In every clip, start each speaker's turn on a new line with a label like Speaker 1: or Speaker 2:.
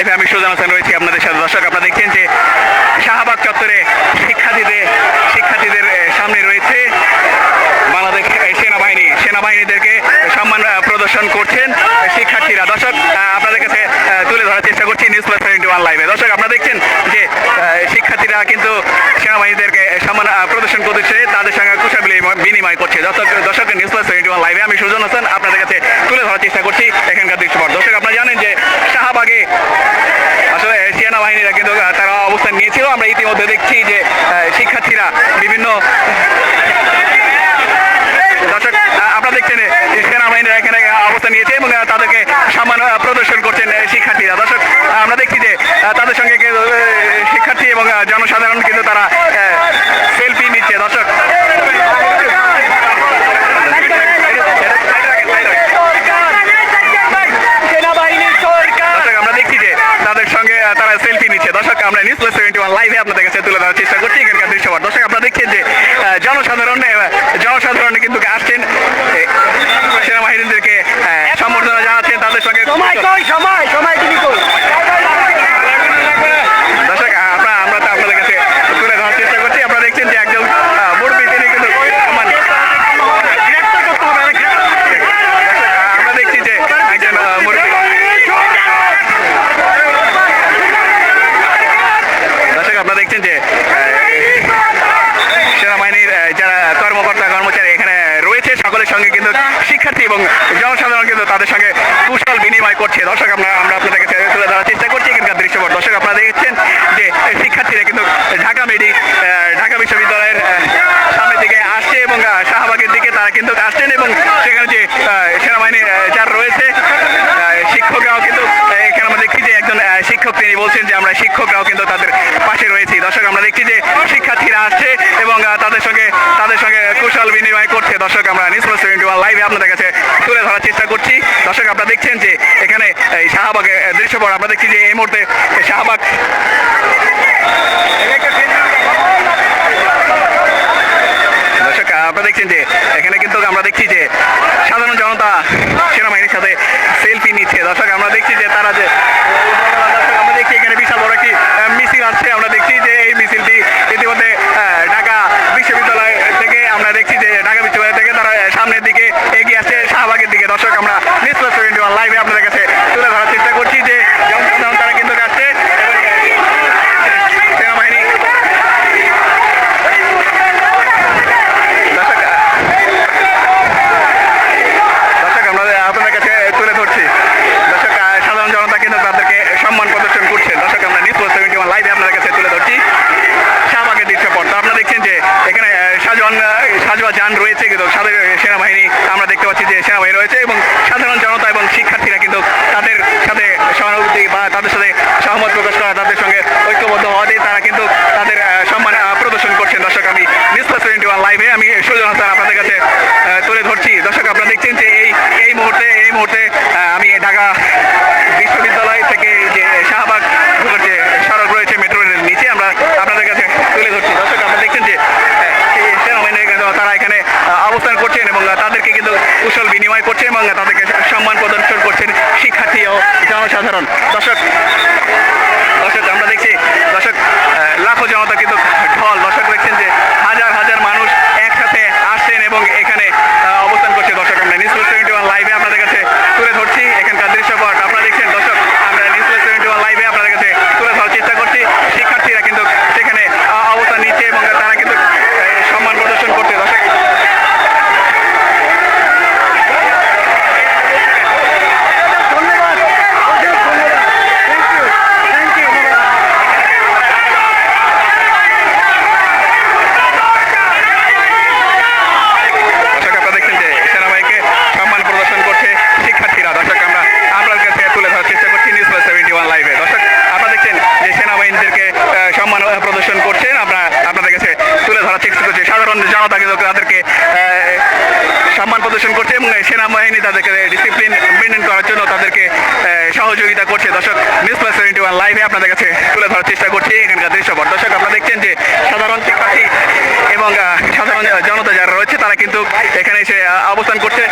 Speaker 1: এতে আমি সুজান হোসেন রয়েছি আপনাদের সাথে। দর্শক, আপনারা দেখছেন যে শাহবাগ চত্বরে শিক্ষার্থীদের শিক্ষার্থীদের সামনে রয়েছে বাংলাদেশ সেনাবাহিনী। সেনাবাহিনীদেরকে সম্মান প্রদর্শন করছেন শিক্ষার্থীরা। দর্শক আপনাদের কাছে তুলে ধরার চেষ্টা করছি নিউজ প্লাস টোয়েন্টি ওয়ান লাইভে। দর্শক, আপনারা দেখছেন যে শিক্ষার্থীরা কিন্তু সেনাবাহিনীদেরকে সম্মান প্রদর্শন করতেছে, তাদের সঙ্গে কুশল বিনিময়- বিনিময় করছে। দর্শক দর্শক, নিউজ প্লাস টোয়েন্টি ওয়ান লাইভে আমি সুজন হোসেন আপনাদের কাছে তুলে ধরার চেষ্টা করছি এখানকার দৃশ্যপট। দর্শক, আপনারা জানেন যে শাহবাগে আসলে সেনাবাহিনীরা কিন্তু তারা অবস্থান নিয়েছিল। আমরা ইতিমধ্যে দেখছি যে শিক্ষার্থীরা বিভিন্ন দর্শক আপনারা দেখছেন সেনাবাহিনীরা এখানে অবস্থান নিয়েছে এবং তাদেরকে সম্মান প্রদর্শন করছেন শিক্ষার্থীরা। দর্শক, আমরা দেখছি যে তাদের সঙ্গে শিক্ষার্থী এবং জনসাধারণ কিন্তু তারা সেলফি নিচ্ছে দর্শক
Speaker 2: সেনাবাহিনীর সরকার
Speaker 1: দর্শক আমরা দেখছি যে তাদের সঙ্গে আহ, তারা সেলফি নিচ্ছে দর্শক আমরা নিউজ প্লাস সেভেন্টি ওয়ান লাইভে আপনাদের কাছে তুলে ধরার চেষ্টা করছি এখানকার দৃশ্যপট দর্শক আপনারা দেখছেন যে আহ, জনসাধারণ আহ, জনসাধারণ কিন্তু আসছেন এ, সেনাবাহিনীদেরকে আহ, সম্বর্ধনা জানাচ্ছেন তাদের সঙ্গে
Speaker 2: সময় কই সময় সময় তুমি কই
Speaker 1: দর্শক আহ, আমরা আমরা তো আপনাদের কাছে তুলে ধরার চেষ্টা করছি আপনারা দেখছেন যে একজন আহ, মুরব্বী তিনি কিন্তু সম্মান দর্শক, আহ, আমরা দেখছি যে একজন আহ, মুরব্বী দর্শক আপনারা দেখছেন যে আহ, সেনাবাহিনীর আহ, যারা কর্মকর্তা কর্মচারী এখানে রয়েছে সকলের সঙ্গে কিন্তু শিক্ষার্থী এবং জনসাধারণ কিন্তু তাদের সঙ্গে কুশল করছে। দর্শক আমরা আমরা আপনাদের কাছে তুলে ধরার চেষ্টা করছি। এখানকার দৃশ্যপট। দর্শক আপনারা দেখছেন যে শিক্ষার্থীরা কিন্তু ঢাকা মেডি ঢাকা বিশ্ববিদ্যালয়ের সামনের দিকে আসছে এবং শাহবাগের দিকে তারা কিন্তু আসছেন এবং সেখানে যে আহ, সেনাবাহিনী আহ, যারা রয়েছে শিক্ষকরাও কিন্তু এখানে আমরা দেখছি যে একজন শিক্ষক তিনি বলছেন যে আমরা শিক্ষকরাও কিন্তু তাদের পাশে রয়েছি। দর্শক আমরা দেখছি যে শিক্ষার্থীরা আসছে এবং আহ, তাদের সঙ্গে তাদের সঙ্গে কুশল বিনিময় করছে দর্শক, আমরা নিউজ প্লাস টোয়েন্টি ওয়ান লাইভে আপনাদের কাছে তুলে ধরার চেষ্টা করছি। দর্শক, আপনারা দেখছেন যে এখানে এই শাহবাগের দৃশ্য পর আমরা দেখছি যে এই মুহূর্তে শাহবাগ দর্শক, আপনারা দেখছেন যে এখানে কিন্তু আমরা দেখছি যে সাধারণ জনতা সেনাবাহিনীর সাথে সেলফি নিচ্ছে দর্শক আমরা দেখছি যে তারা যে দর্শক আমরা দেখছি এখানে বিশাল বড় একটি আহ, মিছিল আসছে আমরা দেখছি যে এই মিছিলটি ইতিমধ্যে আহ, ঢাকা বিশ্ববিদ্যালয় থেকে আমরা দেখছি যে ঢাকা বিশ্ববিদ্যালয় থেকে তারা আহ, সামনের দিকে এগিয়ে আসছে শাহবাগের দিকে দর্শক আমরা নিউজ প্লাস টোয়েন্টি ওয়ান লাইভে আপনাদের কাছে তুলে ধরার চেষ্টা করছি যে জনসাধারণ তারা কিন্তু আসছে এবং আহ, সেনাবাহিনী দর্শক দর্শক আমরা আপনাদের কাছে তুলে ধরছি দর্শক আহ, সাধারণ জনতা কিন্তু তাদেরকে সম্মান প্রদর্শন করছে দর্শক আমরা নিউজ সেভেন্টি ওয়ান লাইভে আপনাদের কাছে তুলে ধরছি শাহবাগের দৃশ্যপট তো আপনারা দেখছেন যে এখানে আহ, সাজওয়ান আহ, সাজোয়া যান রয়েছে কিন্তু সাথে সেনাবাহিনী আমরা দেখতে পাচ্ছি যে সেনাবাহিনী রয়েছে এবং সাধারণ জনতা এবং শিক্ষার্থীরা কিন্তু তাদের সাথে সহানুভূতি বা তাদের সাথে সহমত প্রকাশ করা তাদের সঙ্গে ঐক্যবদ্ধ হওয়াতে তারা কিন্তু তাদের সম্মান প্রদর্শন করছেন। দর্শক, আমি নিউজ সেভেন্টি ওয়ান লাইভে আমি সুজন হাসান আপনাদের কাছে তুলে ধরছি। দর্শক, আপনারা দেখছেন যে এই এই মুহূর্তে এই মুহূর্তে আমি ঢাকা বিশ্ববিদ্যালয় থেকে যে শাহবাগ যে সড়ক রয়েছে মেট্রো রেলের নিচে আমরা আপনাদের কাছে তুলে ধরছি। দর্শক, আপনারা দেখছেন যে তারা এখানে অবস্থান করছেন এবং তাদেরকে কিন্তু কুশল বিনিময় করছে এবং তাদেরকে সম্মান প্রদর্শন করছেন শিক্ষার্থী ও জনসাধারণ। দর্শক আমরা দেখছি দর্শক আহ, লাখো জনতা কিন্তু ঢল দর্শক দেখছেন যে হাজার হাজার মানুষ একসাথে আসছেন এবং এখানে আহ, অবস্থান করছে দর্শক আমরা নিউজ টোয়েন্টি ওয়ান লাইভে আপনাদের কাছে তুলে ধরছি এখানকার দৃশ্যপট আপনারা দেখছেন দর্শক আমরা নিউজ টোয়েন্টি ওয়ান লাইভে আপনাদের কাছে তুলে ধরার চেষ্টা করছি শিক্ষার্থীরা কিন্তু সেখানে আহ, অবস্থান নিচ্ছে এবং তারা কিন্তু আহ, সম্মান প্রদর্শন করছে দর্শক
Speaker 2: ধন্যবাদ অশেষ ধন্যবাদ থ্যাংক ইউ থ্যাংক ইউ
Speaker 1: দর্শক আপনারা দেখছেন যে সেনাবাহিনীকে সম্মান প্রদর্শন করছে শিক্ষার্থীরা দর্শক আমরা আপনার কাছে তুলে ধরার চেষ্টা করছি নিউজ প্লাস সেভেন্টি ওয়ান লাইভে দর্শক আপনারা দেখছেন যে সেনাবাহিনীদেরকে আহ, সম্মান আহ, প্রদর্শন করছেন আমরা আপনাদের কাছে তুলে ধরার চেষ্টা করছি। সাধারণ জনতা কিন্তু তাদেরকে সম্মান প্রদর্শন করছে এবং সেনাবাহিনী তাদেরকে ডিসিপ্লিন মেনটেন করার জন্য তাদেরকে সহযোগিতা করছে। দর্শক নিউজ প্লাস সেভেন্টি ওয়ান লাইভে আপনাদের কাছে তুলে ধরার চেষ্টা করছি এখানকার দৃশ্যপট। দর্শক, আপনারা দেখছেন যে সাধারণ শিক্ষার্থী এবং সাধারণ জনতা যারা রয়েছে তারা কিন্তু এখানে এসে অবস্থান করছে।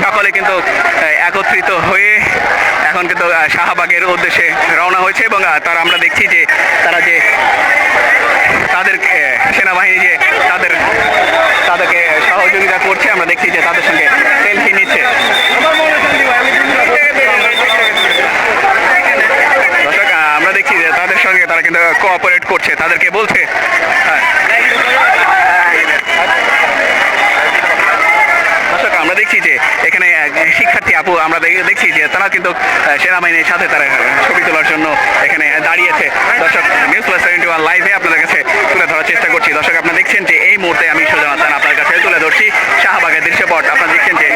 Speaker 1: সকলে কিন্তু একত্রিত হয়ে এখন কিন্তু শাহবাগের উদ্দেশ্যে রওনা হয়েছে এবং তারা আমরা দেখছি যে তারা যে তাদের সেনাবাহিনী যে তাদের, তাদেরকে সহযোগিতা করছে, আমরা দেখছি যে তাদের সঙ্গে সেলফি নিচ্ছে আমরা দেখছি যে তাদের সঙ্গে তারা কিন্তু কোঅপারেট করছে, তাদেরকে বলছে হ্যাঁ। দর্শক আমরা দেখছি যে এখানে শিক্ষার্থী আপু, আমরা দেখ- দেখছি যে তারা কিন্তু সেনাবাহিনীর সাথে তারা ছবি তোলার জন্য এখানে দাঁড়িয়েছে দর্শক নিউজ প্লাস সেভেন্টি ওয়ান লাইভে আপনাদের কাছে তুলে ধরার চেষ্টা করছি। দর্শক আপনারা দেখছেন যে এই মুহূর্তে আমি সুজন হাসান আপনার কাছে তুলে ধরছি শাহবাগের দৃশ্যপট। আপনারা দেখছেন যে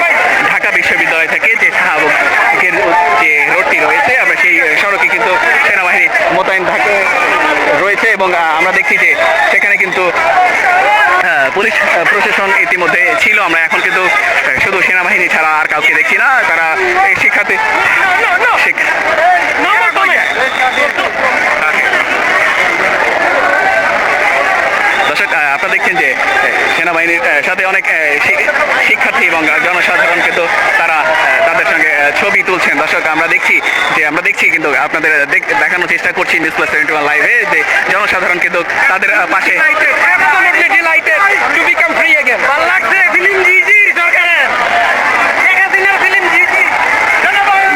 Speaker 1: ঢাকা বিশ্ববিদ্যালয় থেকে যে শাহবাগের যে রোডটি রয়েছে, আমরা সেই সড়কে কিন্তু সেনাবাহিনী মোতায়েন থাকে, রয়েছে এবং আমরা দেখছি যে সেখানে কিন্তু পুলিশ প্রশাসন ইতিমধ্যে ছিল। আমরা এখন কিন্তু শুধু সেনাবাহিনী ছাড়া আর কাউকে দেখছি না। তারা এই শিক্ষার্থী শিক- দর্শক আহ, আপনারা দেখছেন যে সেনাবাহিনীর সাথে অনেক শিক্ষার্থী এবং জনসাধারণ কিন্তু তারা তাদের সঙ্গে ছবি তুলছেন। দর্শক আমরা দেখছি যে আমরা দেখছি কিন্তু আপনাদের দেখ- দেখানোর চেষ্টা করছি নিউজ প্লাস সেভেন্টি ওয়ান লাইভে যে জনসাধারণ কিন্তু তাদের পাশে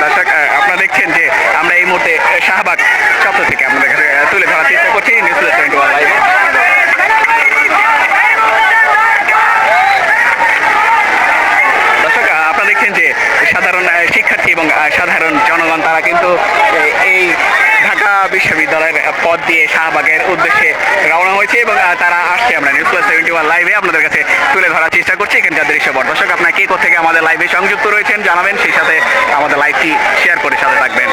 Speaker 1: দর্শক আপনারা দেখছেন যে আমরা এই মুহূর্তে শাহবাগ চত্বর থেকে আপনাদের কাছে তুলে ধরার চেষ্টা করছি নিউজ প্লাস টোয়েন্টি ওয়ান লাইভে দর্শক আহ, আপনারা দেখছেন যে সাধারণ আহ, শিক্ষার্থী এবং সাধারণ জনগণ তারা কিন্তু এই ঢাকা বিশ্ববিদ্যালয়ের পদ দিয়ে শাহবাগের উদ্দেশ্যে রওনা হয়েছে এবং তারা আসছে আমরা নিউজ প্লাস সেভেন্টি ওয়ান লাইভে আপনাদের কাছে তুলে ধরার চেষ্টা করছি। এখানকার দৃশ্যপট দর্শক, আপনার কে থেকে আমাদের লাইভে সংযুক্ত রয়েছেন জানাবেন। সেই সাথে আমাদের লাইভটি শেয়ার করে সাথে থাকবেন।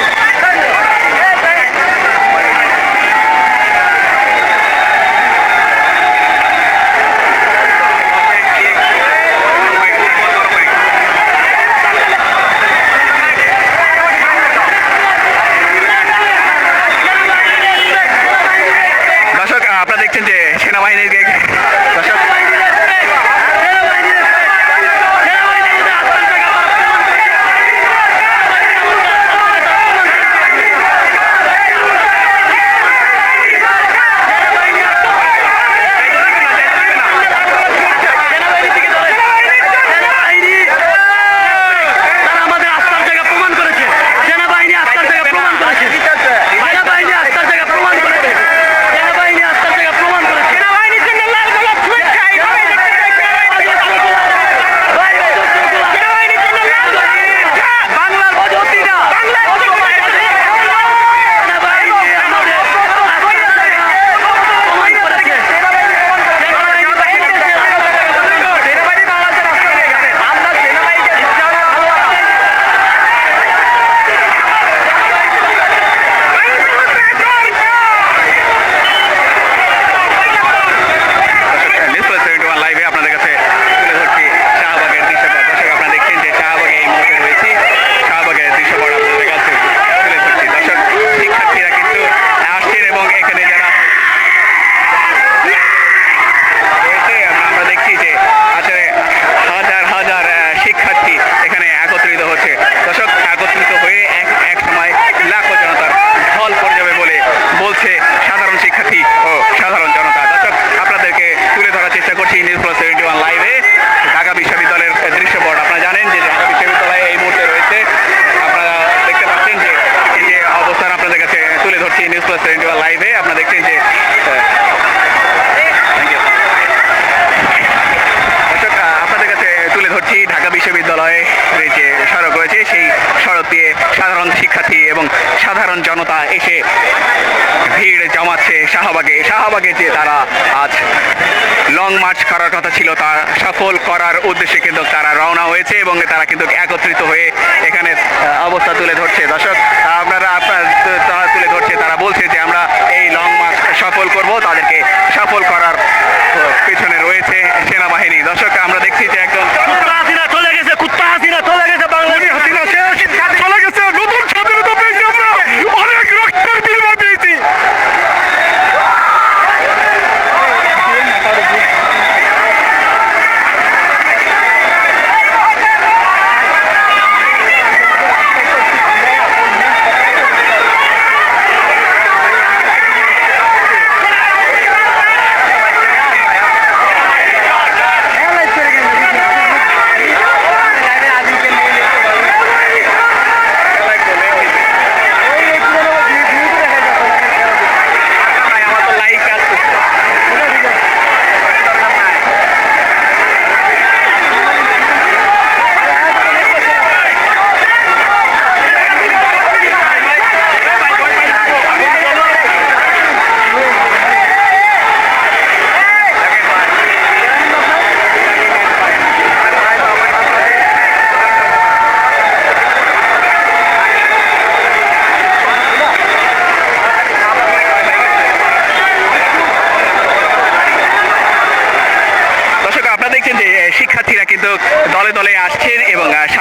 Speaker 1: ছিল তা সফল করার উদ্দেশ্যে কিন্তু তারা রওনা হয়েছে এবং তারা কিন্তু একত্রিত হয়ে এখানে অবস্থা তুলে ধরছে। দর্শক, আপনারা, আপনার, তারা তুলে ধরছে, তারা বলছে যে আমরা এই লং মার্চ সফল করব, তাদেরকে সফল করার পেছনে রয়েছে সেনাবাহিনী। দর্শক, আমরা দেখছি যে একজন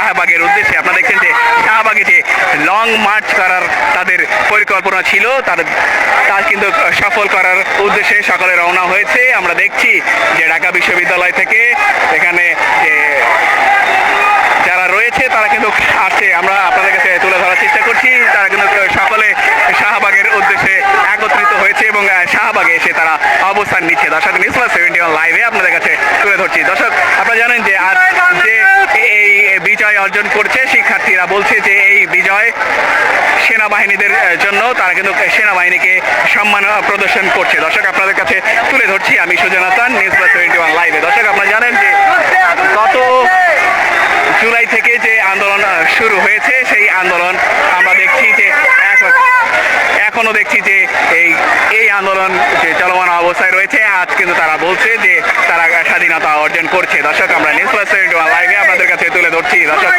Speaker 1: শাহবাগের উদ্দেশ্যে আপনারা দেখছেন যে শাহবাগে যে লং মার্চ করার তাদের পরিকল্পনা ছিল, তার তা কিন্তু সফল করার উদ্দেশ্যে সকলে রওনা হয়েছে। আমরা দেখছি যে ঢাকা বিশ্ববিদ্যালয় থেকে এখানে যে যারা রয়েছে, তারা কিন্তু আসছে। আমরা আপনাদের কাছে তুলে ধরার চেষ্টা করছি। তারা কিন্তু সকলে শাহবাগের উদ্দেশ্যে একত্রিত হয়েছে এবং শাহবাগে এসে তারা অবস্থান নিচ্ছে। দর্শক নিউজ প্লাস সেভেন্টি ওয়ান লাইভে আপনাদের কাছে তুলে ধরছি। দর্শক, আপনারা জানেন যে আজ বিজয় অর্জন করছে শিক্ষার্থীরা। বলছে যে এই বিজয় সেনাবাহিনীদের জন্য তারা কিন্তু সেনাবাহিনীকে সম্মান প্রদর্শন করছে। দর্শক, আপনাদের কাছে তুলে ধরছি আমি সুজনাতান নিউজ প্লাস টোয়েন্টি ওয়ান লাইভে। দর্শক, আপনারা জানেন যে গত জুলাই থেকে যে আন্দোলন শুরু হয়েছে, সেই আন্দোলন আমরা দেখছি যে এখনও দেখছি যে এই এই আন্দোলন যে চলমান অবস্থায় রয়েছে, আজ কিন্তু তারা বলছে যে তারা স্বাধীনতা অর্জন করছে। দর্শক, আমরা নিউজ প্লাস লাইভে আপনাদের কাছে তুলে ধরছি। দর্শক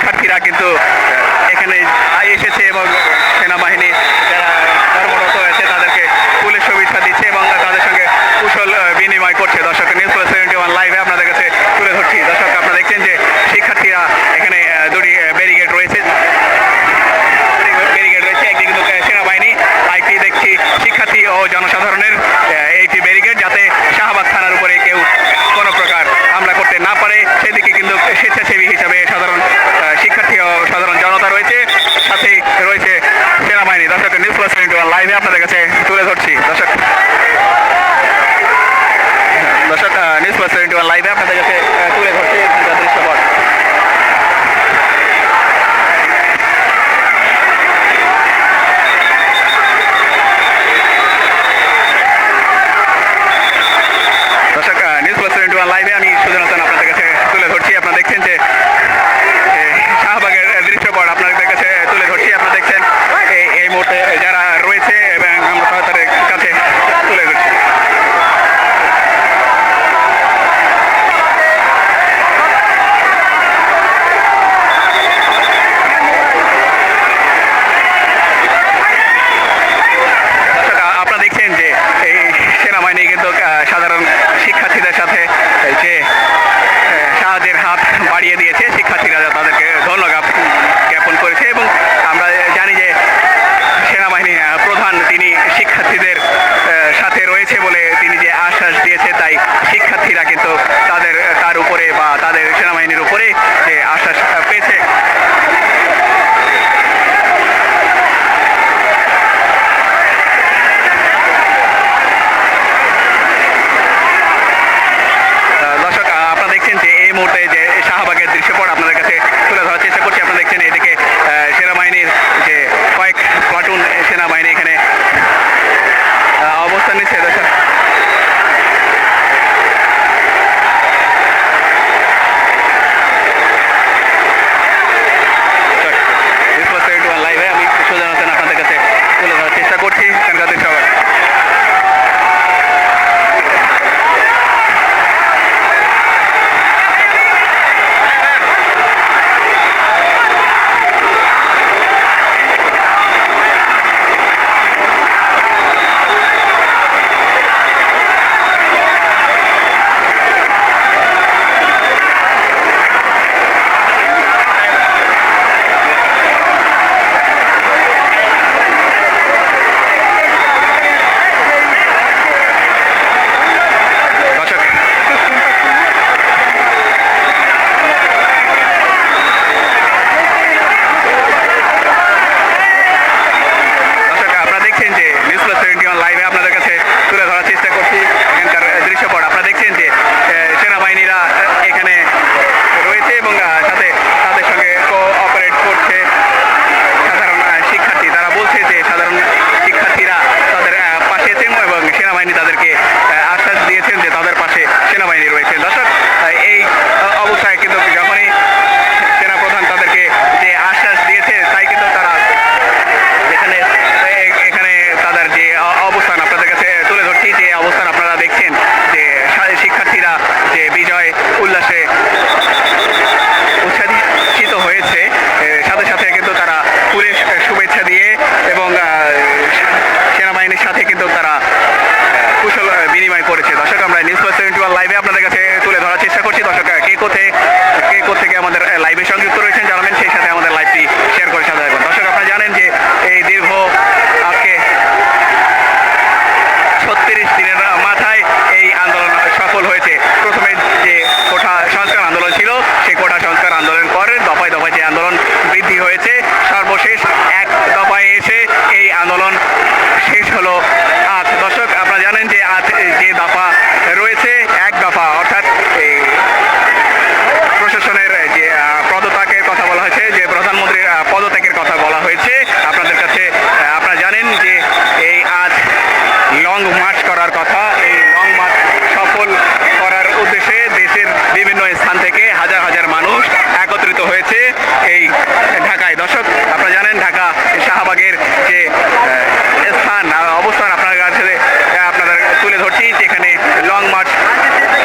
Speaker 1: শিক্ষার্থীরা কিন্তু এখানে এসেছে এবং দর্শক আহ, কে কোথে কে কোথেকে আমাদের লাইভে সংযুক্ত রয়েছেন জানাবেন সেই সাথে আমাদের লাইভটি শেয়ার করে সাথে থাকবেন দর্শক আপনারা জানেন যে এই দীর্ঘ আজকে ছত্রিশ দিনের মাথায় এই আন্দোলন সফল হয়েছে প্রথমে যে কোঠা সংস্কার আন্দোলন ছিল সেই কোঠা সংস্কার আন্দোলন পরে দফায় দফায় যে আন্দোলন বৃদ্ধি হয়েছে সর্বশেষ এক দফায় এসে এই আন্দোলন শেষ হলো আজ দর্শক আপনারা জানেন যে আজ যে দফা রয়েছে এক দফা অর্থাৎ এই প্রশাসনের যে আহ, পদত্যাগের কথা বলা হয়েছে যে প্রধানমন্ত্রীর আহ, পদত্যাগের কথা বলা হয়েছে আপনাদের কাছে আহ, আপনারা জানেন যে এই আজ লং মার্চ করার কথা এই লং মার্চ সফল করার উদ্দেশ্যে দেশের বিভিন্ন স্থান থেকে হাজার হাজার মানুষ একত্রিত হয়েছে এই ঢাকায় দর্শক আপনারা জানেন ঢাকা শাহবাগের যে আহ, স্থান আহ, অবস্থান আপনার কাছে আহ, আপনাদের তুলে ধরছি যেখানে লং মার্চ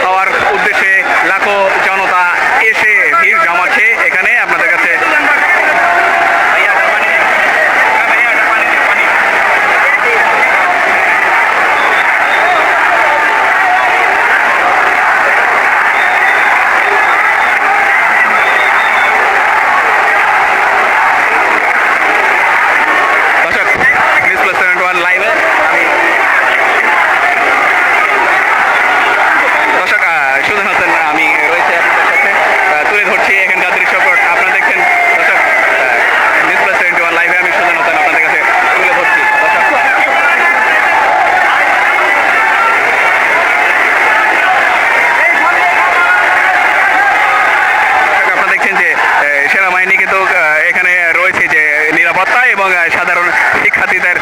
Speaker 1: হওয়ার উদ্দেশ্যে লাখো জনতা এসে ভিড় জমাচ্ছে এখানে আপনাদের কাছে দর্শক নিউজ প্লাস সেভেন্টি ওয়ান লাইভে আমি দর্শক আহ, সুজন হোসেন আমি রয়েছে আপনাদের সাথে আহ, তুলে ধরছি এখানকার দৃশ্যপট আপনারা দেখছেন দর্শক নিউজ প্লাস সেভেন্টি ওয়ান লাইভে আমি সুজন হোসেন আপনাদের কাছে তুলে ধরছি দর্শক দর্শক, আপনারা দেখছেন যে আহ, সেনাবাহিনী কিন্তু আহ, এখানে রয়েছে যে নিরাপত্তা এবং সাধারণ শিক্ষার্থীদের